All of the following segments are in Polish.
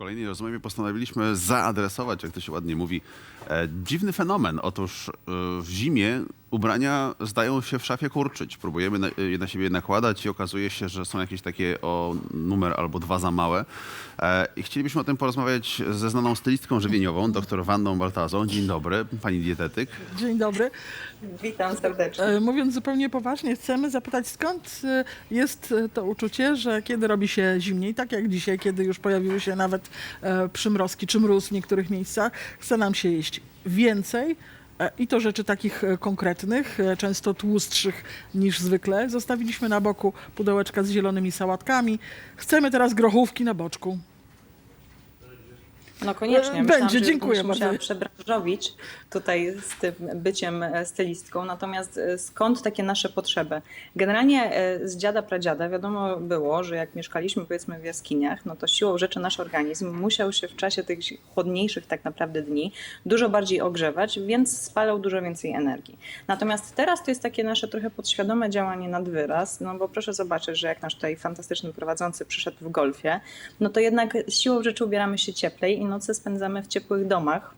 kolejnej rozmowie postanowiliśmy zaadresować, jak to się ładnie mówi, e, dziwny fenomen. Otóż e, w zimie ubrania zdają się w szafie kurczyć. Próbujemy na, je na siebie nakładać i okazuje się, że są jakieś takie o numer albo dwa za małe. E, I chcielibyśmy o tym porozmawiać ze znaną stylistką żywieniową, dr Wandą Baltazą. Dzień dobry, pani dietetyk. Dzień dobry. Witam serdecznie. E, Mówiąc zupełnie poważnie, chcemy zapytać, skąd e, jest to uczucie, że kiedy robi się zimniej, tak jak dzisiaj, kiedy już pojawiły się nawet e, przymrozki czy mróz w niektórych miejscach, chce nam się jeść więcej. E, I to rzeczy takich e, konkretnych, e, często tłustszych niż zwykle. Zostawiliśmy na boku pudełeczka z zielonymi sałatkami. Chcemy teraz grochówki na boczku. No koniecznie. Myślałam, będzie, że dziękuję bardzo. Musiałam przebranżowić tutaj z tym byciem e, stylistką. Natomiast e, skąd takie nasze potrzeby? Generalnie e, z dziada pradziada wiadomo było, że jak mieszkaliśmy powiedzmy w jaskiniach, no to siłą rzeczy nasz organizm musiał się w czasie tych chłodniejszych tak naprawdę dni dużo bardziej ogrzewać, więc spalał dużo więcej energii. Natomiast teraz to jest takie nasze trochę podświadome działanie nad wyraz, no bo proszę zobaczyć, że jak nasz tutaj fantastyczny prowadzący przyszedł w golfie, no to jednak siłą rzeczy ubieramy się cieplej i noce spędzamy w ciepłych domach.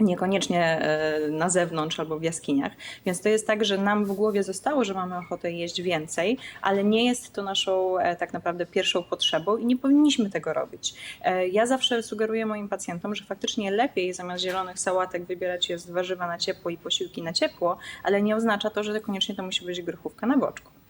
Niekoniecznie e, na zewnątrz albo w jaskiniach. Więc to jest tak, że nam w głowie zostało, że mamy ochotę jeść więcej, ale nie jest to naszą e, tak naprawdę pierwszą potrzebą i nie powinniśmy tego robić. E, Ja zawsze sugeruję moim pacjentom, że faktycznie lepiej zamiast zielonych sałatek wybierać jest warzywa na ciepło i posiłki na ciepło, ale nie oznacza to, że koniecznie to musi być grochówka na boczku.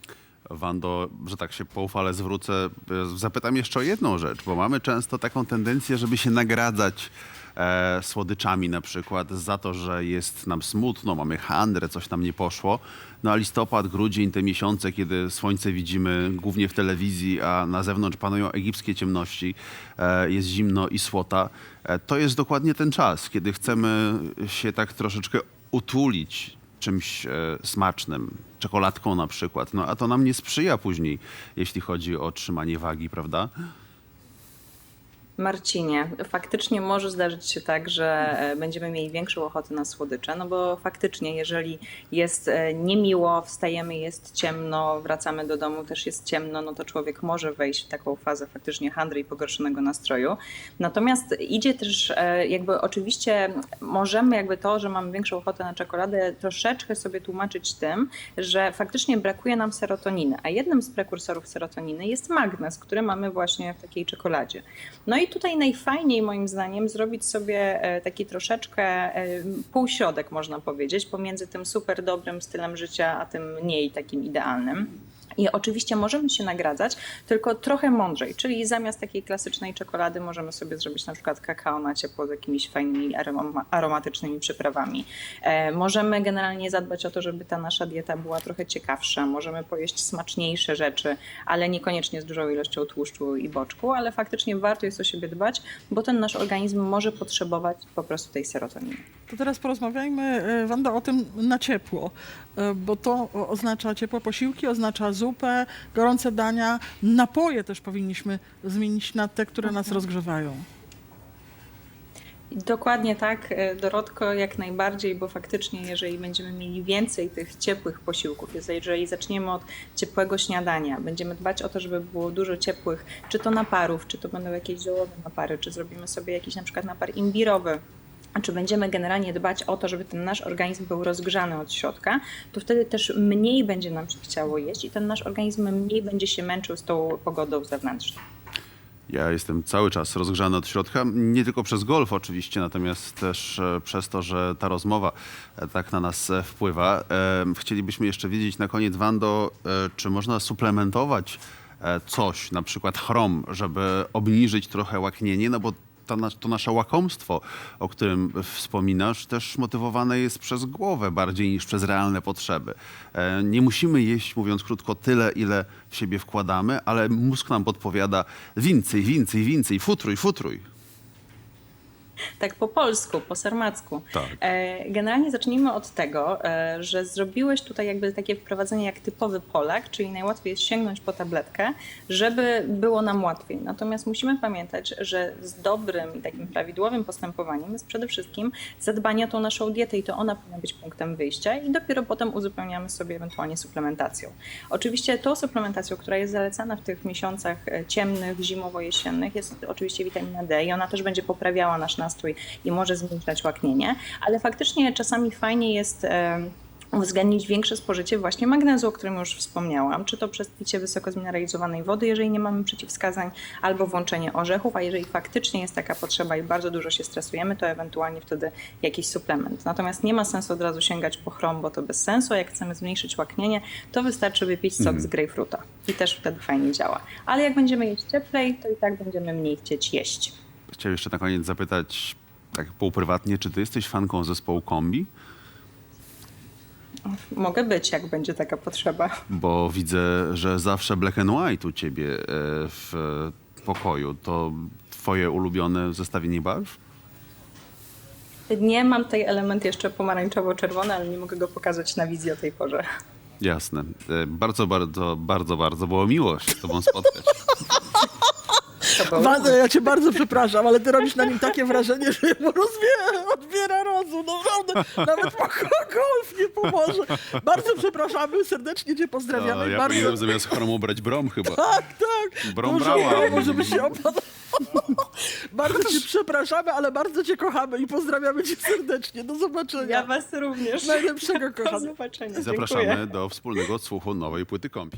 Wando, że tak się poufale zwrócę, e, zapytam jeszcze o jedną rzecz, bo mamy często taką tendencję, żeby się nagradzać e, słodyczami na przykład za to, że jest nam smutno, mamy handrę, coś nam nie poszło. No a listopad, grudzień, te miesiące, kiedy słońce widzimy głównie w telewizji, a na zewnątrz panują egipskie ciemności, e, jest zimno i słota, e, to jest dokładnie ten czas, kiedy chcemy się tak troszeczkę utulić, czymś e, smacznym, czekoladką na przykład. No a to nam nie sprzyja później, jeśli chodzi o trzymanie wagi, prawda? Marcinie, faktycznie może zdarzyć się tak, że e, będziemy mieli większą ochotę na słodycze, no bo faktycznie, jeżeli jest e, niemiło, wstajemy, jest ciemno, wracamy do domu, też jest ciemno, no to człowiek może wejść w taką fazę faktycznie handry i pogorszonego nastroju. Natomiast idzie też, e, jakby oczywiście możemy jakby to, że mamy większą ochotę na czekoladę, troszeczkę sobie tłumaczyć tym, że faktycznie brakuje nam serotoniny, a jednym z prekursorów serotoniny jest magnez, który mamy właśnie w takiej czekoladzie. No i tutaj najfajniej moim zdaniem zrobić sobie e, taki troszeczkę e, półśrodek, można powiedzieć, pomiędzy tym super dobrym stylem życia, a tym mniej takim idealnym. I oczywiście możemy się nagradzać, tylko trochę mądrzej, czyli zamiast takiej klasycznej czekolady możemy sobie zrobić na przykład kakao na ciepło z jakimiś fajnymi aroma- aromatycznymi przyprawami. E, możemy generalnie zadbać o to, żeby ta nasza dieta była trochę ciekawsza, możemy pojeść smaczniejsze rzeczy, ale niekoniecznie z dużą ilością tłuszczu i boczku, ale faktycznie warto jest o siebie dbać, bo ten nasz organizm może potrzebować po prostu tej serotoniny. To teraz porozmawiajmy, e, Wanda, o tym na ciepło, e, bo to oznacza ciepłe posiłki, oznacza zupę, gorące dania, napoje też powinniśmy zmienić na te, które nas rozgrzewają. Dokładnie tak, e, Dorotko, jak najbardziej, bo faktycznie, jeżeli będziemy mieli więcej tych ciepłych posiłków, jeżeli zaczniemy od ciepłego śniadania, będziemy dbać o to, żeby było dużo ciepłych, czy to naparów, czy to będą jakieś ziołowe napary, czy zrobimy sobie jakiś na przykład napar imbirowy, czy będziemy generalnie dbać o to, żeby ten nasz organizm był rozgrzany od środka, to wtedy też mniej będzie nam się chciało jeść i ten nasz organizm mniej będzie się męczył z tą pogodą zewnętrzną. Ja jestem cały czas rozgrzany od środka, nie tylko przez golf oczywiście, natomiast też e, przez to, że ta rozmowa e, tak na nas e, wpływa. Chcielibyśmy jeszcze wiedzieć na koniec, Wando, czy można suplementować coś, na przykład chrom, żeby obniżyć trochę łaknienie, no bo nas- to nasze łakomstwo, o którym wspominasz, też motywowane jest przez głowę bardziej niż przez realne potrzeby. E, Nie musimy jeść, mówiąc krótko, tyle, ile w siebie wkładamy, ale mózg nam podpowiada więcej, więcej, więcej, futruj, futruj. Tak po polsku, po sarmacku. Tak. E, Generalnie zacznijmy od tego, e, że zrobiłeś tutaj jakby takie wprowadzenie jak typowy Polak, czyli najłatwiej jest sięgnąć po tabletkę, żeby było nam łatwiej. Natomiast musimy pamiętać, że z dobrym i takim prawidłowym postępowaniem jest przede wszystkim zadbanie o tą naszą dietę i to ona powinna być punktem wyjścia i dopiero potem uzupełniamy sobie ewentualnie suplementacją. Oczywiście tą suplementacją, która jest zalecana w tych miesiącach e, ciemnych, zimowo-jesiennych jest oczywiście witamina D i ona też będzie poprawiała nasz nastrój i może zmniejszać łaknienie, ale faktycznie czasami fajnie jest uwzględnić większe spożycie właśnie magnezu, o którym już wspomniałam, czy to przez picie wysoko zmineralizowanej wody, jeżeli nie mamy przeciwwskazań, albo włączenie orzechów, a jeżeli faktycznie jest taka potrzeba i bardzo dużo się stresujemy, to ewentualnie wtedy jakiś suplement. Natomiast nie ma sensu od razu sięgać po chrom, bo to bez sensu, a jak chcemy zmniejszyć łaknienie, to wystarczy wypić sok z grejpfruta i też wtedy fajnie działa. Ale jak będziemy jeść cieplej, to i tak będziemy mniej chcieć jeść. Chciałem jeszcze na koniec zapytać, tak półprywatnie, czy ty jesteś fanką zespołu Kombi? Mogę być, jak będzie taka potrzeba. Bo widzę, że zawsze black and white u ciebie e, w pokoju. To twoje ulubione zestawienie barw? Nie mam tej element jeszcze pomarańczowo-czerwony, ale nie mogę go pokazać na wizji o tej porze. Jasne. E, Bardzo, bardzo, bardzo, bardzo było miło się z tobą spotkać. Było Wanda, ja cię bardzo przepraszam, ale ty robisz na nim takie wrażenie, że mu rozwie, odbiera rozum. Naprawdę, nawet po golf nie pomoże. Bardzo przepraszamy, serdecznie cię pozdrawiamy. A, ja bardzo... powinienem zamiast chromu brać brom chyba. Tak, tak. Brom Może- brała. Może by się opadł. Bardzo cię przepraszamy, ale bardzo cię kochamy i pozdrawiamy cię serdecznie. Do zobaczenia. Ja was również. Najlepszego Do kochany. zobaczenia. Zapraszamy Dziękuję. do wspólnego odsłuchu nowej płyty Kombi.